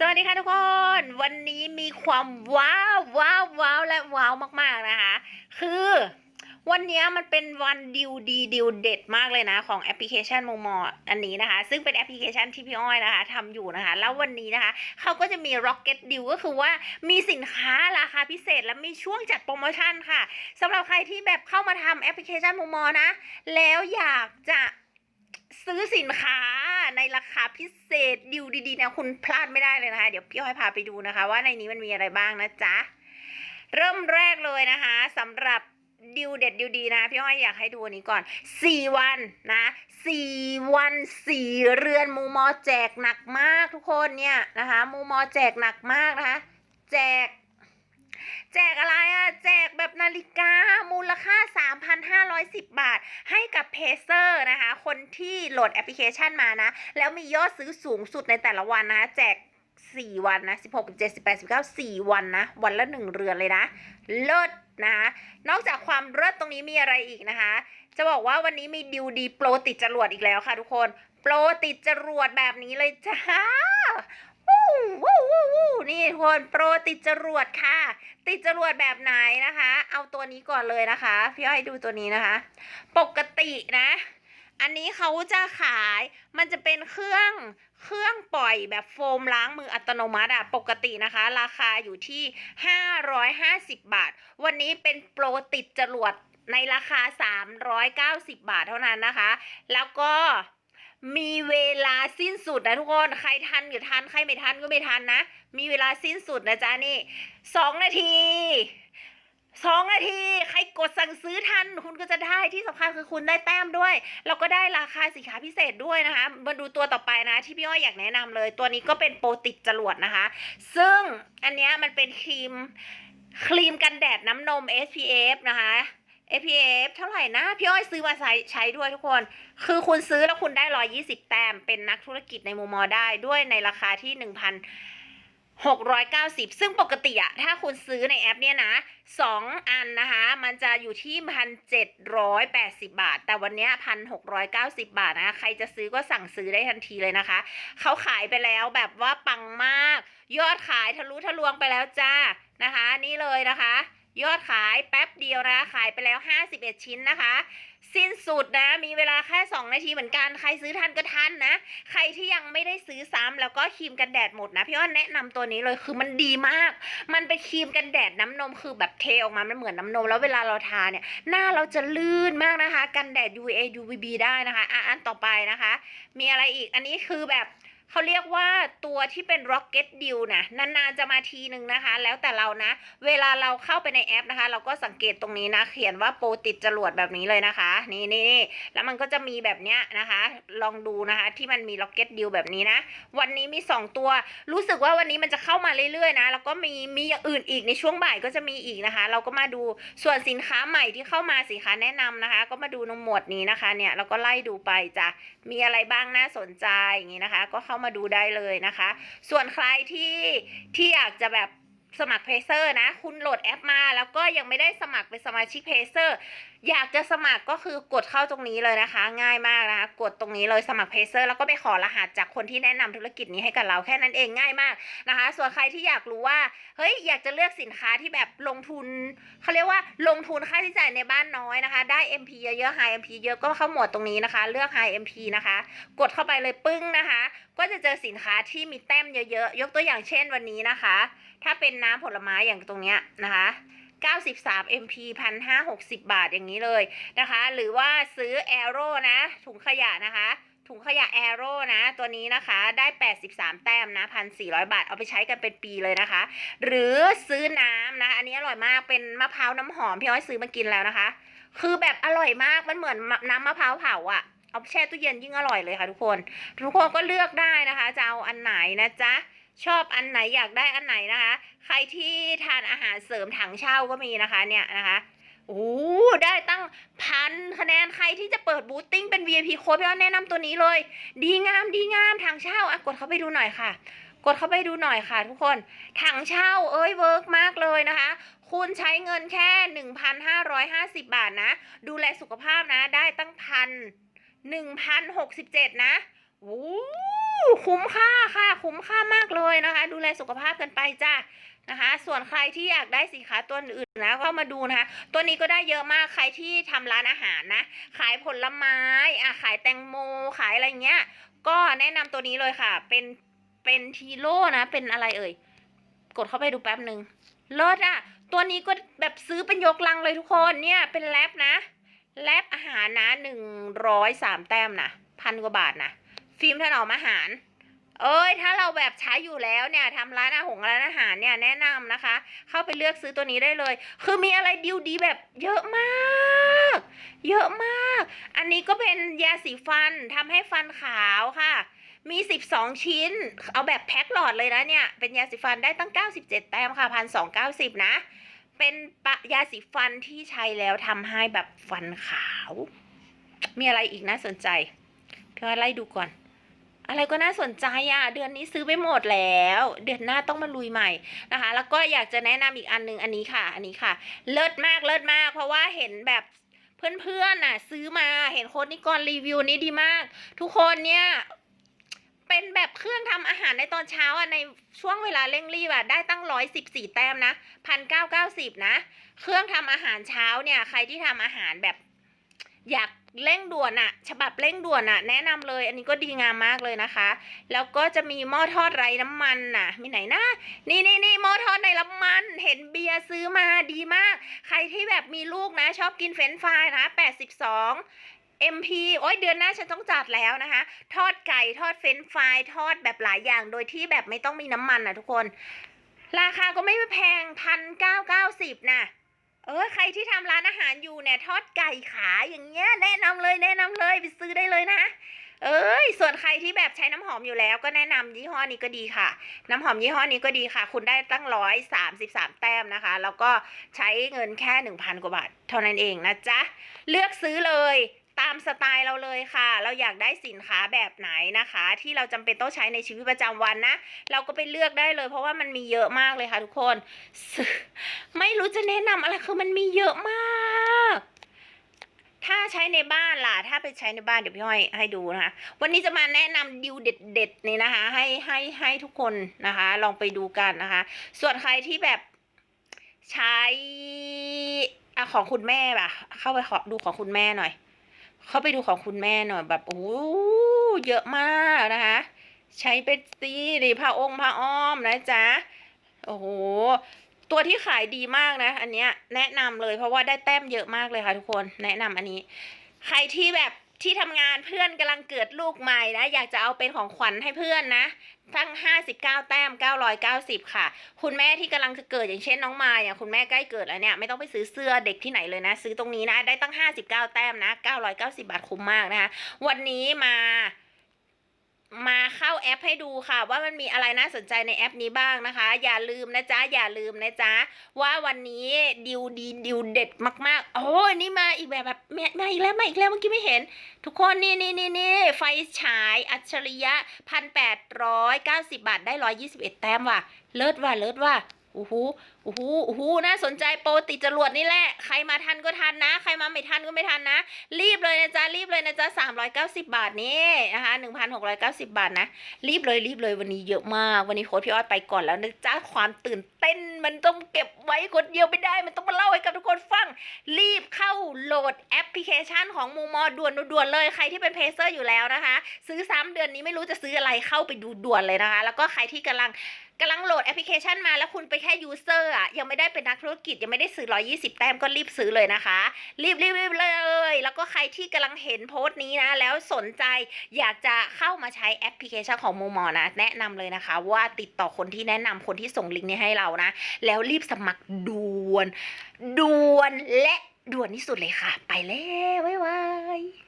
สวัสดีค่ะทุกคน วันนี้มีความว้าวว้าวว้าวและว้าวมากๆนะคะ คือวันนี้มันเป็นวันดิวดีดิวเด็ดมากเลยนะ ของแอปพลิเคชันโมมออันนี้นะคะ ซึ่งเป็นแอปพลิเคชันที่พี่อ้อยนะคะทำอยู่นะคะ แล้ววันนี้นะคะเขาก็จะมี Rocket Deal ก็คือว่ามีสินค้าราคาพิเศษและมีช่วงจัดโปรโมชั่นค่ะสำหรับใครที่แบบเข้ามาทำแอปพลิเคชันโมมอนะ แล้วอยากจะซื้อสินค้า ในราคาพิเศษดิวดีๆนี่ยคุณพลาดไม่ได้เลยนะคะ เดี๋ยวพี่อ้อยพาไปดูนะคะ ว่าในนี้มันมีอะไรบ้างนะจ๊ะ เริ่มแรกเลยนะคะสำหรับดิวเด็ดดิวดีนะพี่อ้อยอยากให้ดูอันนี้ก่อน 4 วันนะ4วัน 4 เรือนมูมอแจกหนักมากทุกคนเนี่ยนะคะมูมอแจกหนักมากนะคะ แจก แจกอะไรอะแจกแบบนาฬิกามูลค่า 3,510 บาท ให้กับเพเซอร์นะคะ คนที่โหลดแอปพลิเคชันมานะ แล้วมียอดซื้อสูงสุดในแต่ละวันนะ แจก4วันนะ16 17 18 19 4วันนะ วันละ1เรือนเลยนะ เลิศนะคะนอกจากความเลิศตรงนี้มีอะไรอีกนะคะ จะบอกว่าวันนี้มีดิวดีโปรติดจรวดอีกแล้วค่ะทุกคน โปรติดจรวดแบบนี้เลยจ้า วู้วู้วู้วู้นี่คนโปรติดจรวดค่ะ ติดจรวดแบบไหนนะคะ เอาตัวนี้ก่อนเลยนะคะพี่อ้อยดูตัวนี้นะคะ ปกตินะ อันนี้เขาจะขายมันจะเป็นเครื่องเครื่องปล่อยแบบโฟมล้างมืออัตโนมัติอะปกตินะคะ ราคาอยู่ที่ 550 บาท วันนี้เป็นโปรติดจรวดในราคา 390 บาทเท่านั้นนะคะ แล้วก็ มีเวลาสิ้นสุดนะทุกคน ใครทันอยู่ทัน ใครไม่ทันก็ไม่ทันนะ มีเวลาสิ้นสุดนะจ๊ะนี่สองนาทีสองนาที ใครกดสั่งซื้อทัน คุณก็จะได้ที่สำคัญคือคุณได้แต้มด้วยแล้วก็ได้ราคาสินค้าพิเศษด้วยนะคะ มาดูตัวต่อไปนะ ที่พี่อ้อยอยากแนะนำเลย ตัวนี้ก็เป็นโปรติดจรวดนะคะ ซึ่งอันนี้มันเป็นครีมครีมกันแดดน้ำนม SPF นะคะ SPF เท่าไหร่นะ พี่อ้อยซื้อมาใช้ใช้ด้วยทุกคน คือคุณซื้อแล้วคุณได้ 120 แต้ม เป็นนักธุรกิจในมุมมอได้ด้วยในราคาที่ 1,690 ซึ่งปกติอะถ้าคุณซื้อในแอปเนี่ยนะ 2 อันนะคะ มันจะอยู่ที่ 1,780 บาท แต่วันนี้ย1,690 บาทนะคะ ใครจะซื้อก็สั่งซื้อได้ทันทีเลยนะคะ เขาขายไปแล้วแบบว่าปังมาก ยอดขายทะลุทะลวงไปแล้วจ้านะคะ นี่เลยนะคะ ยอดขายแป๊บเดียวนะขายไปแล้ว 51 ชิ้นนะคะ สิ้นสุดนะมีเวลาแค่ 2 นาทีเหมือนกันใครซื้อทันก็ทันนะ ใครที่ยังไม่ได้ซื้อซ้ำแล้วก็ครีมกันแดดหมดนะพี่อ้อนแนะนำตัวนี้เลยคือมันดีมาก มันเป็นครีมกันแดดน้ำนมคือแบบเทออกมามันเหมือนน้ำนม แล้วเวลาเราทาเนี่ยหน้าเราจะลื่นมากนะคะ กันแดด UVA UVB ได้นะคะอะอันต่อไปนะคะ มีอะไรอีกอันนี้คือแบบ เขาเรียกว่าตัวที่เป็น Rocket Deal นะนานๆจะมาทีหนึ่งนะคะ แล้วแต่เรานะ เวลาเราเข้าไปในแอปนะคะ เราก็สังเกตตรงนี้นะ เขียนว่าโปรติดจรวดแบบนี้เลยนะคะ นี่นี่นี่แล้วมันก็จะมีแบบเนี้ยนะคะ ลองดูนะคะที่มันมี Rocket Deal แบบนี้นะ วันนี้มี 2 ตัว รู้สึกว่าวันนี้มันจะเข้ามาเรื่อยๆนะ แล้วก็มีมีอย่างอื่นอีกในช่วงบ่ายก็จะมีอีกนะคะ เราก็มาดูส่วนสินค้าใหม่ที่เข้ามาสินค้าแนะนำนะคะ ก็มาดูในหมวดนี้นะคะเนี่ยเราก็ไล่ดูไปจ้ะมีอะไรบ้างน่าสนใจอย่างนี้นะคะ ก็เข้ามาดูได้เลยนะคะ ส่วนใครที่ที่อยากจะแบบ สมัครเพเซอร์นะ คุณโหลดแอปมา แล้วก็ยังไม่ได้สมัครเป็นสมาชิกเพเซอร์อยากจะสมัครก็คือกดเข้าตรงนี้เลยนะคะ ง่ายมากนะคะ กดตรงนี้เลยสมัครเพเซอร์แล้วก็ไปขอรหัสจากคนที่แนะนำธุรกิจนี้ให้กับเราแค่นั้นเองง่ายมากนะคะ ส่วนใครที่อยากรู้ว่าเฮ้ยอยากจะเลือกสินค้าที่แบบลงทุนเขาเรียกว่าลงทุนค่าใช้จ่ายในบ้านน้อยนะคะ ได้ MP เยอะๆ High MP เยอะก็เข้าหมวดตรงนี้นะคะ เลือก High MP นะคะ กดเข้าไปเลยปึ้งนะคะ ก็จะเจอสินค้าที่มีแต้มเยอะๆยกตัวอย่างเช่นวันนี้นะคะ ถ้าเป็นน้ำผลไม้อย่างตรงเนี้ยนะคะ93 MP 1,560 บาทอย่างนี้เลยนะคะ หรือว่าซื้อ Aero นะ ถุงขยะนะคะ ถุงขยะ Aero นะ ตัวนี้นะคะได้ 83 แต้มนะ 1,400 บาท เอาไปใช้กันเป็นปีเลยนะคะ หรือซื้อน้ำนะ อันนี้อร่อยมากเป็นมะพร้าวน้ำหอม พี่อ้อยซื้อมากินแล้วนะคะ คือแบบอร่อยมาก มันเหมือนน้ำมะพร้าวเผาอะเอาแช่ตู้เย็นยิ่งอร่อยเลยค่ะทุกคน ทุกคนก็เลือกได้นะคะ จะเอาอันไหนนะจ๊ะ ชอบอันไหนอยากได้อันไหนนะคะ ใครที่ทานอาหารเสริมถังเช่าก็มีนะคะเนี่ยนะคะโอ้ได้ตั้งพันคะแนนใครที่จะเปิดบูตติ้งเป็น VIP โค้ดพี่อ้อนแนะนำตัวนี้เลย ดีงามดีงามถังเช่าอะกดเข้าไปดูหน่อยค่ะ กดเข้าไปดูหน่อยค่ะทุกคนถังเช่าเอ้ยเวิร์กมากเลยนะคะคุณใช้เงินแค่ 1,550 บาทนะ ดูแลสุขภาพนะ ได้ตั้งพัน1,067 นะโอ้ คุ้มค่าค่ะ คุ้มค่ามากเลยนะคะ ดูแลสุขภาพกันไปจ้านะคะ ส่วนใครที่อยากได้สินค้าตัวอื่นนะเข้ามาดูนะคะ ตัวนี้ก็ได้เยอะมากใครที่ทำร้านอาหารนะ ขายผลไม้อะขายแตงโมขายอะไรเงี้ย ก็แนะนำตัวนี้เลยค่ะ เป็นเป็นทีโร่นะ เป็นอะไรเอ่ย กดเข้าไปดูแป๊บหนึ่งเลิศอะ ตัวนี้ก็แบบซื้อเป็นยกลังเลยทุกคนเนี่ยเป็นแรปนะแรปอาหารนะหนึ่งร้อยสามแต้มนะพันกว่าบาทนะ ฟิล์มถนอมอาหาร เอ้ย ถ้าเราแบบใช้อยู่แล้วเนี่ยทำร้านอาหารร้านอาหารเนี่ยแนะนำนะคะ เข้าไปเลือกซื้อตัวนี้ได้เลย คือมีอะไรดิวดีแบบเยอะมาก เยอะมาก อันนี้ก็เป็นยาสีฟันทำให้ฟันขาวค่ะ มี 12 ชิ้น เอาแบบแพ็คหลอดเลยนะเนี่ย เป็นยาสีฟันได้ตั้ง 97 แต้มค่ะพันสองเก้าสิบนะ เป็นปะยาสีฟันที่ใช้แล้วทำให้แบบฟันขาว มีอะไรอีกน่าสนใจพี่ว่าไล่ดูก่อน อะไรก็น่าสนใจอะเดือนนี้ซื้อไปหมดแล้ว เดือนหน้าต้องมาลุยใหม่นะคะ แล้วก็อยากจะแนะนำอีกอันหนึงอันนี้ค่ะ อันนี้ค่ะ เลิศมากเลิศมาก เพราะว่าเห็นแบบเพื่อนๆน่ะ ซื้อมาเห็นโค้ดนิกรรีวิวนี้ดีมาก ทุกคนเนี่ยเป็นแบบเครื่องทำอาหารในตอนเช้าอะในช่วงเวลาเร่งรีบอะได้ตั้งร้อยสิบสี่แต้มนะพันเก้าเก้าสิบนะ เครื่องทำอาหารเช้าเนี่ย ใครที่ทำอาหารแบบอยากเร่งด่วนอะฉบับเร่งด่วนอะแนะนำเลย อันนี้ก็ดีงามมากเลยนะคะ แล้วก็จะมีหม้อทอดไร้น้ำมันน่ะ มีไหนนะนี่นี่นี่หม้อทอดในน้ำมัน เห็นเบียร์ซื้อมาดีมาก ใครที่แบบมีลูกนะ ชอบกินเฟรนช์ฟรายนะ82 MP โอ้ยเดือนหน้าฉันต้องจัดแล้วนะคะ ทอดไก่ทอดเฟรนช์ฟรายทอดแบบหลายอย่างโดยที่แบบไม่ต้องมีน้ำมันนะทุกคน ราคาก็ไม่แพงพันเก้าเก้าสิบนะ เออใครที่ทำร้านอาหารอยู่เนี่ยทอดไก่ขาอย่างเงี้ยแนะนำเลยแนะนำเลยไปซื้อได้เลยนะ เอ้ยส่วนใครที่แบบใช้น้ำหอมอยู่แล้วก็แนะนำยี่ห้อนี้ก็ดีค่ะ น้ำหอมยี่ห้อนี้ก็ดีค่ะ คุณได้ตั้งร้อยสามสิบสามแต้มนะคะ แล้วก็ใช้เงินแค่หนึ่งพันกว่าบาท เท่านั้นเองนะจ๊ะ เลือกซื้อเลย ตามสไตล์เราเลยค่ะ เราอยากได้สินค้าแบบไหนนะคะ ที่เราจำเป็นต้องใช้ในชีวิตประจำวันนะ เราก็ไปเลือกได้เลย เพราะว่ามันมีเยอะมากเลยค่ะทุกคน ไม่รู้จะแนะนำอะไรคือมันมีเยอะมาก ถ้าใช้ในบ้านล่ะ ถ้าไปใช้ในบ้านเดี๋ยวพี่ห้อยให้ดูนะคะ วันนี้จะมาแนะนำดิวเด็ดๆนี่นะคะ ให้ให้ให้ทุกคนนะคะ ลองไปดูกันนะคะ ส่วนใครที่แบบใช้อะของคุณแม่ป่ะ เข้าไปขอดูของคุณแม่หน่อย เข้าไปดูของคุณแม่หน่อยแบบโอ้โหเยอะมากนะคะ ใช้เป็นซีนี่ผ้าองค์ผ้าอ้อมนะจ๊ะโอ้โหตัวที่ขายดีมากนะ อันเนี้ยแนะนำเลยเพราะว่าได้แต้มเยอะมากเลยค่ะทุกคนแนะนำอันนี้ ใครที่แบบ ที่ทำงานเพื่อนกำลังเกิดลูกใหม่นะ อยากจะเอาเป็นของขวัญให้เพื่อนนะ ทั้ง 59 แต้ม 990 ค่ะ คุณแม่ที่กำลังจะเกิดอย่างเช่นน้องมายเนี่ยคุณแม่ใกล้เกิดแล้วเนี่ยไม่ต้องไปซื้อเสื้อเด็กที่ไหนเลยนะ ซื้อตรงนี้นะ ได้ตั้ง 59 แต้มนะ 990 บาทคุ้มมากนะคะ วันนี้มา มาเข้าแอปให้ดูค่ะ ว่ามันมีอะไรน่าสนใจในแอปนี้บ้างนะคะ อย่าลืมนะจ๊ะ อย่าลืมนะจ๊ะ ว่าวันนี้ดิวดีดิวเด็ดมากๆ โอ้นี่มาอีกแบบแบบมามาอีกแล้วมาอีกแล้วเมื่อกี้ไม่เห็น ทุกคนนี่นี่นี่นี่ไฟฉายอัจฉริยะพันแปดร้อยเก้าสิบาทได้ร้อยยี่สิบเอ็ดแต้มว่ะ เลิศว่ะเลิศว่ะ อ้โหโอ้โหโอ้โหน่าสนใจโปรติดจรวดนี่แหละ ใครมาทันก็ทันนะ ใครมาไม่ทันก็ไม่ทันนะ รีบเลยนะจ๊ะ รีบเลยนะจ๊ะสามร้อยเก้าสิบาทนี่นะคะหนึ่งพันหกร้อยเก้าสิบาทนะ รีบเลยรีบเลยวันนี้เยอะมาก วันนี้โค้ดพี่อ้อยไปก่อนแล้วนะจ๊ะ ความตื่นเต้นมันต้องเก็บไว้คนเดียวไม่ได้ มันต้องมาเล่าให้กับทุกคนฟัง รีบเข้าโหลดแอป พลิเคชันของมูมอด่วนด่วนเลยใครที่เป็นเพเซอร์อยู่แล้วนะคะ ซื้อซ้ำเดือนนี้ไม่รู้จะซื้ออะไรเข้าไปดูด่วนเลยนะคะ แล้วก็ใครที่กำลังกำลังโหลดแอปพลิเคชันมาแล้วคุณไปแค่ยูเซอร์อะยังไม่ได้เป็นนักธุรกิจยังไม่ได้ซื้อ 120 แต้มก็รีบซื้อเลยนะคะ รีบรีบรีบเลย แล้วก็ใครที่กำลังเห็นโพสต์นี้นะ แล้วสนใจอยากจะเข้ามาใช้แอปพลิเคชันของมูมอนะ แนะนำเลยนะคะ ว่าติดต่อคนที่แนะนำคนที่ส่งลิงก์นี้ให้เรานะ แล้วรีบสมัครด่วนด่วนและ ด่วนที่สุดเลยค่ะ ไปแล้วบ๊ายบาย